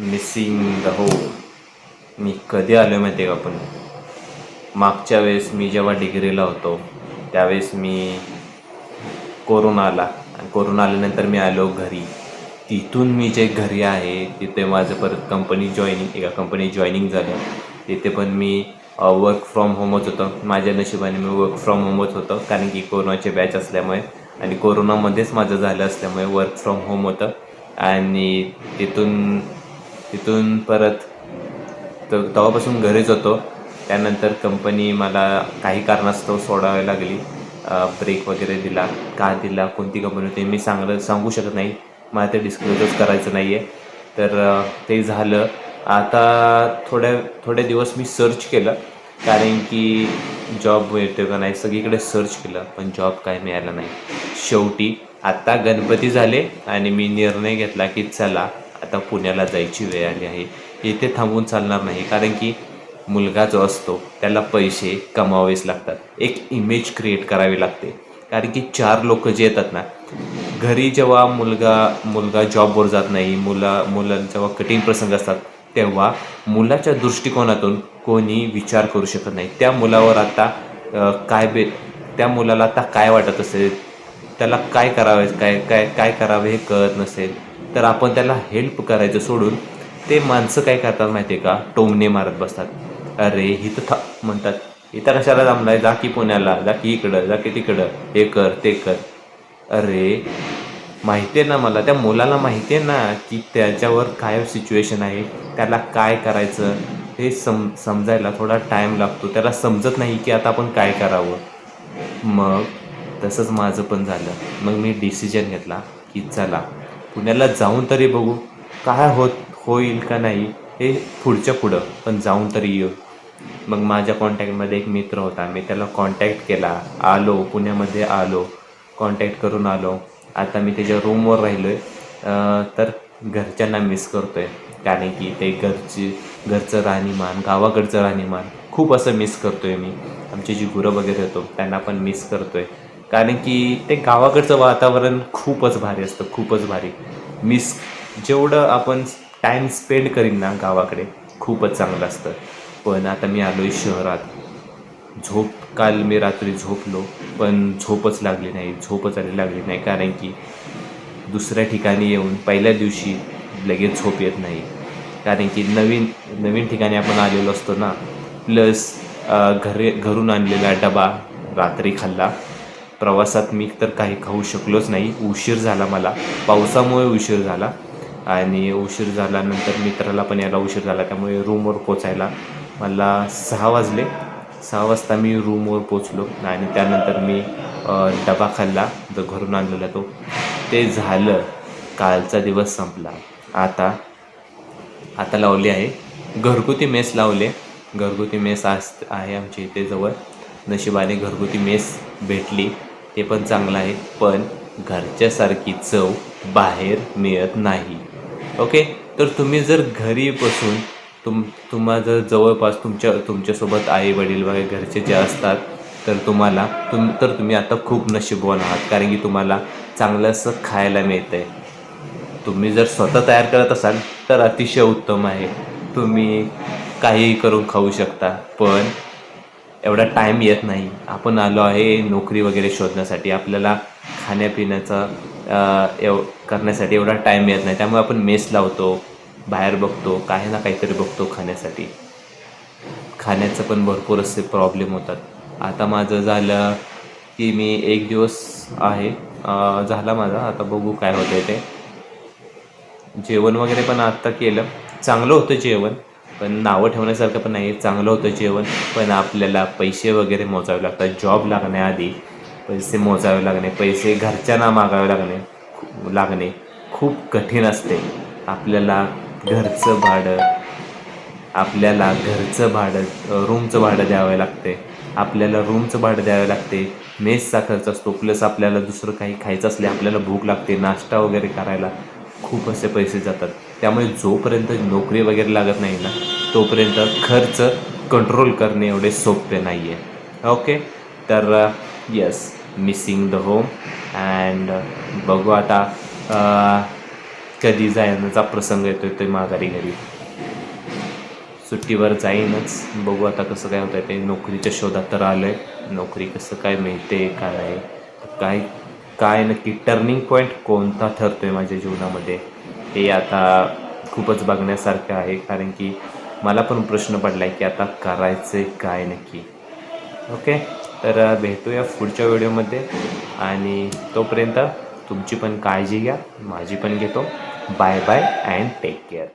Missing the हो मी कधी आलो माहिती आहे का पण? मागच्या वेळेस मी जेव्हा डिग्रीला होतो त्यावेळेस मी कोरोना आला आणि कोरोना आल्यानंतर मी आलो घरी. तिथून मी जे घरी आहे तिथे माझं परत कंपनी जॉईनिंग एका कंपनी जॉईनिंग झालं. तिथे पण मी वर्क फ्रॉम होमच होतं. माझ्या नशिबाने मी वर्क फ्रॉम होमच होतं कारण की कोरोनाचे बॅच असल्यामुळे आणि कोरोनामध्येच माझं झालं असल्यामुळे वर्क फ्रॉम होम होतं. आणि तिथून तिथून परत तर तेव्हापासून घरीच होतो. त्यानंतर कंपनी मला काही कारणास्तव सोडावी लागली. ब्रेक वगैरे दिला. का दिला? कोणती कंपनी होती? मी सांगलं सांगू शकत नाही. मला ते डिस्क्लोजच करायचं नाही आहे तर ते झालं. आता थोड्या थोडे दिवस मी सर्च केलं. कारण की जॉब मिळतो का नाही? सगळीकडे सर्च केलं. पण जॉब काय मिळाला नाही. शेवटी आत्ता गणपती झाले आणि मी निर्णय घेतला की चला आता पुण्याला जायची वेळ आली आहे. इथे थांबून चालणार नाही कारण की मुलगा जो असतो त्याला पैसे कमावेच लागतात. एक इमेज क्रिएट करावी लागते. कारण की चार लोक जे येतात ना घरी जेव्हा मुलगा मुलगा जॉबवर जात नाही मुला मुलं जेव्हा कठीण प्रसंग असतात तेव्हा मुलाच्या दृष्टिकोनातून कोणी विचार करू शकत नाही. त्या मुलावर आता काय बे त्या मुलाला आता काय वाटत असेल? त्याला काय करावे काय काय काय करावे हे कळत नसेल. तर आपण त्याला हेल्प करायचं सोडून ते माणसं काय करतात माहिती आहे का? टोमणे मारत बसतात. अरे इथं था म्हणतात. इथं कशाला जमलाय जा की पुण्याला जा की इकडं जा की तिकडं. हे कर ते कर. अरे माहिती आहे ना मला त्या मुलाला माहिती आहे ना की त्याच्यावर काय सिच्युएशन आहे? त्याला काय करायचं? हे सम समजायला थोडा टाईम लागतो. त्याला समजत नाही की आता आपण काय करावं. मग तसंच माझं पण झालं. मग मी डिसिजन घेतला की चला पुण्याला जाऊन तरी बघू काय होत होईल का नाही हे पुढच्या पुढं. पण जाऊन तरी येऊ. मग माझ्या कॉन्टॅक्टमध्ये एक मित्र होता मी त्याला कॉन्टॅक्ट केला. आलो पुण्यामध्ये आलो कॉन्टॅक्ट करून आलो. आता मी त्याच्या रूमवर राहिलो आहे तर घरच्यांना मिस करतो आहे कारण की ते घरची घरचं राहणीमान गावाकडचं राहणीमान खूप असं मिस करतो आहे मी. आमची जी गुरं वगैरे होतो त्यांना पण मिस करतो आहे कारण की ते गावाकडचं वातावरण खूपच भारी असतं खूपच भारी. मिस जेवढं आपण टाईम स्पेंड करीन ना गावाकडे खूपच चांगलं असतं. पण आता मी आलो आहे शहरात. झोप काल मी रात्री झोपलो पण झोपच लागली नाही झोपच आली लागली नाही. कारण की दुसऱ्या ठिकाणी येऊन पहिल्या दिवशी लगेच झोप येत नाही. कारण की नवीन नवीन ठिकाणी आपण आलेलो असतो ना प्लस घरे घरून आणलेला डबा रात्री खाल्ला प्रवासात मी तर काही खाऊ शकलोच नाही. उशीर झाला मला. पावसामुळे उशीर झाला. आणि उशीर झाल्यानंतर मित्राला पण यायला उशीर झाला. त्यामुळे रूमवर पोचायला मला सहा वाजले. सहा वाजता मी रूमवर पोचलो आणि त्यानंतर मी डबा खाल्ला. जो घरून आणलेला तो. ते झालं. कालचा दिवस संपला. आता आता लावली आहे. घरगुती मेस लावले. घरगुती मेस आज आहे आमच्या इथे जवळ. नशिबाने घरगुती मेस भेटली. ते पण चांगलं आहे पण घरच्यासारखी चव बाहेर मिळत नाही. ओके? तर तुम्ही जर घरी बसून तुम तुम्हा जर जवळपास तुमच्या तुमच्यासोबत आई वडील वगैरे घरचे जे असतात तर तुम्हाला तुम तर तुम्ही आता खूप नशीबवान आहात कारण की तुम्हाला चांगलं असं खायला मिळतं आहे तुम्ही जर स्वतः तयार करत असाल तर अतिशय उत्तम आहे. तुम्ही काहीही करून खाऊ शकता पण एवढा टाईम येत नाही. आपण आलो आहे नोकरी वगैरे शोधण्यासाठी. आपल्याला खाण्यापिण्याचा एव करण्यासाठी एवढा टाईम येत नाही. त्यामुळे आपण मेस लावतो बाहेर बघतो काही ना काहीतरी बघतो खाण्यासाठी. खाण्याचं पण भरपूर असे प्रॉब्लेम होतात. आता माझं झालं की मी एक दिवस आहे झाला माझा. आता बघू काय होतं ते. जेवण वगैरे पण आत्ता केलं. चांगलं होतं जेवण. पण नावं ठेवण्यासारखं पण नाही चांगलं होतं जेवण पण आपल्याला पैसे वगैरे मोजावे लागतात जॉब लागण्याआधी पैसे मोजावे लागणे पैसे घरच्यांना मागावे लागणे खू- लागणे खूप कठीण असते. आपल्याला घरचं भाडं आपल्याला घरचं भाडं रूमचं भाडं द्यावं लागते. आपल्याला रूमचं भाडं द्यावं लागते. मेसचा खर्च असतो प्लस आपल्याला दुसरं काही खायचं असले आपल्याला भूक लागते नाश्ता वगैरे करायला खूप असे पैसे जातात. त्यामुळे जोपर्यंत नोकरी वगैरे लागत नाही ना तोपर्यंत खर्च कंट्रोल करणे एवढे सोपे नाही आहे ओके तर yes missing the home and बघू आता uh, कधी जाण्याचा प्रसंग येतो आहे ते माघारी घरी. सुट्टीवर जाईनच. बघू आता कसं काय होतं ते. नोकरीच्या शोधात तर आलं आहे नोकरी कसं काय मिळते काय नाही. काय काय नक्की टर्निंग पॉईंट कोणता ठरतो आहे माझ्या जीवनामध्ये हे आता खूपच बघण्यासारखं आहे. कारण की मला पण प्रश्न पडला आहे की आता करायचं काय नक्की. ओके? तर भेटूया पुढच्या व्हिडिओमध्ये. आणि तोपर्यंत तुमची पण काळजी घ्या. माझी पण घेतो. Bye bye and take care